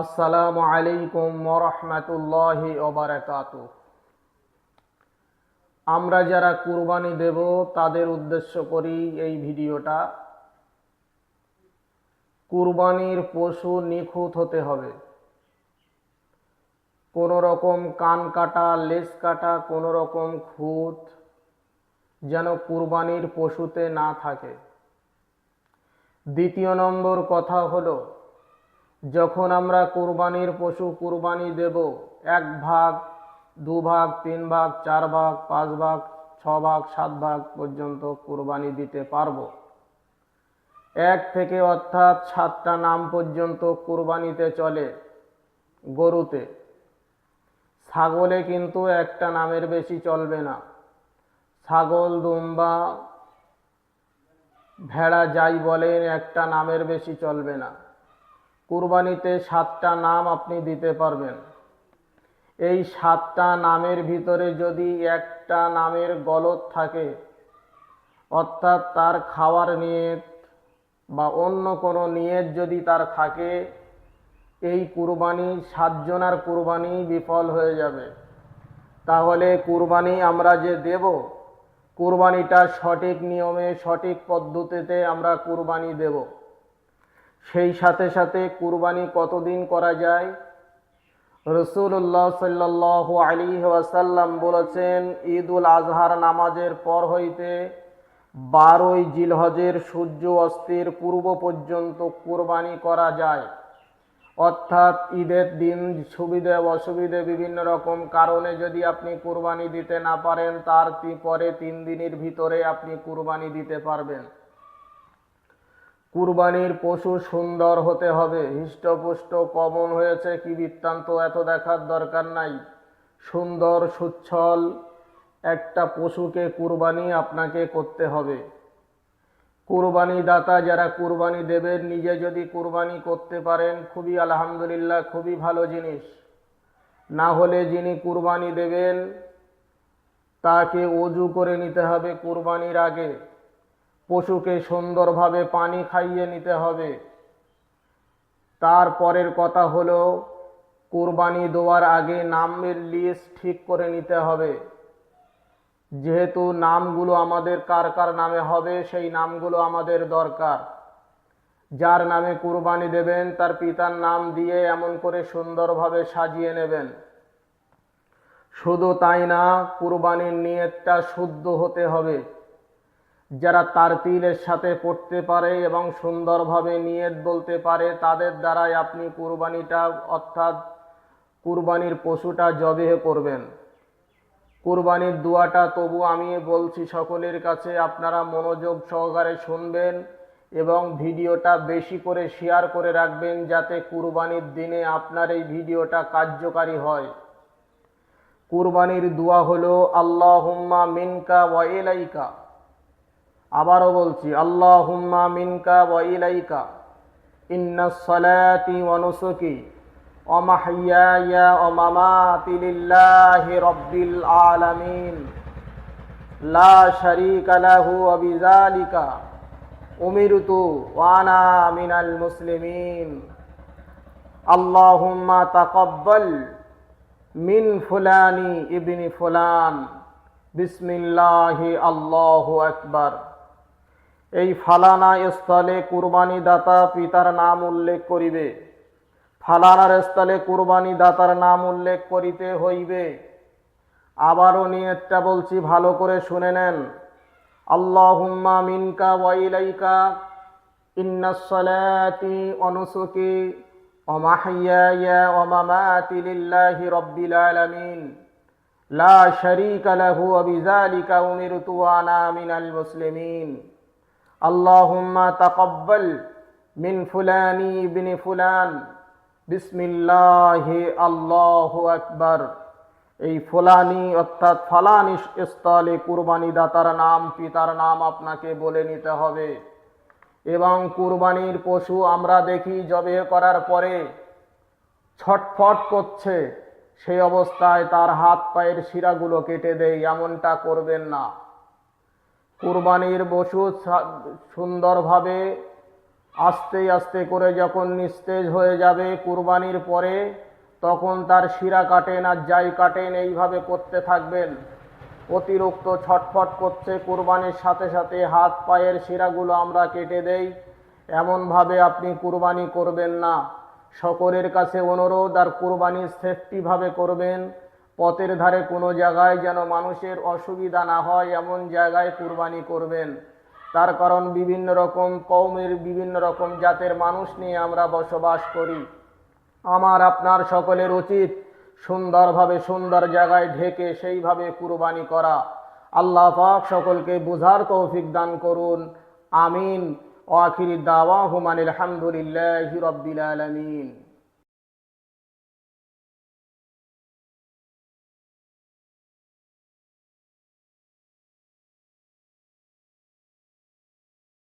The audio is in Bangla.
আসসালামু আলাইকুম ওরহমতুল্লাহি ওবারাকাত। আমরা যারা কুরবানি দেব, তাদের উদ্দেশ্য করি এই ভিডিওটা। কুরবানির পশু নিখুঁত হতে হবে। কোনো রকম কান কাটা, লেজ কাটা কোনো রকম খুঁত যেন কুরবানির পশুতে না থাকে। দ্বিতীয় নম্বর কথা হলো যখন আমরা কুরবানির পশু কুরবানি দেব, এক ভাগ, দু ভাগ, তিন ভাগ, চার ভাগ, পাঁচ ভাগ, ছ ভাগ, সাত ভাগ পর্যন্ত কুরবানি দিতে পারব। এক থেকে অর্থাৎ সাতটা নাম পর্যন্ত কুরবানিতে চলে গরুতে। ছাগলে কিন্তু একটা নামের বেশি চলবে না। ছাগল, দুম্বা, ভেড়া যাই বলেন, একটা নামের বেশি চলবে না। কুরবানিতে সাতটা নাম আপনি দিতে পারবেন। এই সাতটা নামের ভিতরে যদি একটা নামের গলত থাকে, অর্থাৎ তার খাওয়ার নিয়ত বা অন্য কোনো নিয়ত যদি তার থাকে, এই কুরবানি, সাতজনার কুরবানি বিফল হয়ে যাবে। তাহলে কুরবানি আমরা যে দেব, কুরবানিটা সঠিক নিয়মে, সঠিক পদ্ধতিতে আমরা কুরবানি দেব। সেই সাথে সাথে কুরবানি কতদিন করা যায়? রসুল্লাহ সাল্লাহ আলী ওয়াসাল্লাম বলেছেন ঈদ উল আজহার নামাজের পর হইতে বারোই জিলহজের সূর্য অস্তের পূর্ব পর্যন্ত কুরবানি করা যায়। অর্থাৎ ঈদের দিন সুবিধে অসুবিধে বিভিন্ন রকম কারণে যদি আপনি কুরবানি দিতে না পারেন, তার পরে তিন দিনের ভিতরে আপনি কুরবানি দিতে পারবেন। কুরবানির পশু সুন্দর হতে হবে। হৃষ্টপুষ্ট কমন হয়েছে কি বৃত্তান্ত এত দেখার দরকার নাই। সুন্দর, সুচ্ছল একটা পশুকে কুরবানি আপনাকে করতে হবে। কুরবানি দাতা যারা কুরবানি দেবেন, নিজে যদি কুরবানি করতে পারেন, খুবই আলহামদুলিল্লাহ, খুবই ভালো জিনিস। না হলে যিনি কুরবানি দেবেন, তাকে অজু করে নিতে হবে কুরবানির আগে। পশুকে সুন্দরভাবে পানি খাইয়ে নিতে হবে। তারপরের কথা হলো, কুরবানি দেওয়ার আগে নামের লিস্ট ঠিক করে নিতে হবে। যেহেতু নামগুলো আমাদের কার কার নামে হবে, সেই নামগুলো আমাদের দরকার। যার নামে কুরবানি দেবেন, তার পিতার নাম দিয়ে এমন করে সুন্দরভাবে সাজিয়ে নেবেন। শুধু তাই না, কুরবানির নিয়তটা শুদ্ধ হতে হবে। যারা তারতিলের সাথে পড়তে পারে এবং সুন্দরভাবে নিয়ত বলতে পারে, তাদের দ্বারাই আপনি কুরবানিটা, অর্থাৎ কুরবানির পশুটা জবেহ করবেন। কুরবানির দুয়াটা তবু আমি বলছি সকলের কাছে, আপনারা মনোযোগ সহকারে শুনবেন এবং ভিডিওটা বেশি করে শেয়ার করে রাখবেন যাতে কুরবানির দিনে আপনার এই ভিডিওটা কার্যকারী হয়। কুরবানির দুয়া হলো, আল্লাহুম্মা মিনকা ওয়া ইলাইকা। আবারও বলছি, আল্লাহুম্মা মিনকা ওয়া ইলাইকা ইন্নাস সালাতি ওয়া নুসুকি, ওয়া মাহইয়ায়া ওয়া মামাতি লিল্লাহি রাব্বিল আলামিন, লা শারীকা লাহু ওয়া বিযালিকা, উমিরতু ওয়া আনা মিনাল মুসলিমিন। আল্লাহুম্মা তাকাব্বাল মিন ফুলানি ইবনি ফুলান। বিসমিল্লাহি আল্লাহু আকবার। এই ফালানা স্থলে কুরবানি দাতা পিতার নাম উল্লেখ করিবে। ফালানার স্থলে কুরবানি দাতার নাম উল্লেখ করিতে হইবে। আবারও নিয়েটা বলছি, ভালো করে শুনে নেন। আল্লাহুম্মা মিনকা ওয়াইলাইকা ইন্নাসসালাতি অনুসুকি ওমাহিয়ায়া ওমামাতি লিল্লাহি রব্বিল আলামিন। লা শারীকা লাহু ওয়া বিযালিকা উমিরতু ওয়া আনা মিনাল মুসলিমিন। اللهم تقبل من فلان بن فلان بسم الله الله أكبر এই ফুলানি অর্থাৎ ফালানি স্থলে কুরবানি দাতার নাম পিতার নাম আপনাকে বলে নিতে হবে এবং কুরবানির পশু আমরা দেখি জবে করার পরে ছটফট করছে সেই অবস্থায় তার হাত পায়ের শিরাগুলো কেটে দেয় এমনটা করবেন না কুরবানির বসু সুন্দরভাবে আস্তে আস্তে করে যখন নিস্তেজ হয়ে যাবে কুরবানির পরে, তখন তার শিরা কাটেন আর যাই কাটেন এইভাবে করতে থাকবেন। অতিরিক্ত ছটফট করছে কুরবানির সাথে সাথে হাত পায়ের শিরাগুলো আমরা কেটে দেই। এমনভাবে আপনি কুরবানি করবেন না। সকলের কাছে অনুরোধ, আর কুরবানি সেফটিভাবে করবেন। পথের ধারে কোনো জায়গায় যেন মানুষের অসুবিধা না হয়, এমন জায়গায় কুরবানি করবেন। তার কারণ বিভিন্ন রকম কৌমের বিভিন্ন রকম জাতের মানুষ নিয়ে আমরা বসবাস করি। আমার, আপনার সকলের উচিত সুন্দরভাবে সুন্দর জায়গায় ঢেকে সেইভাবে কুরবানি করা। আল্লাহ পাক সকলকে বুঝার তৌফিক দান করুন। আমিন। ও আখিরি দাওয়া হুমান আলহামদুলিল্লাহ রব্বিল আলমিন।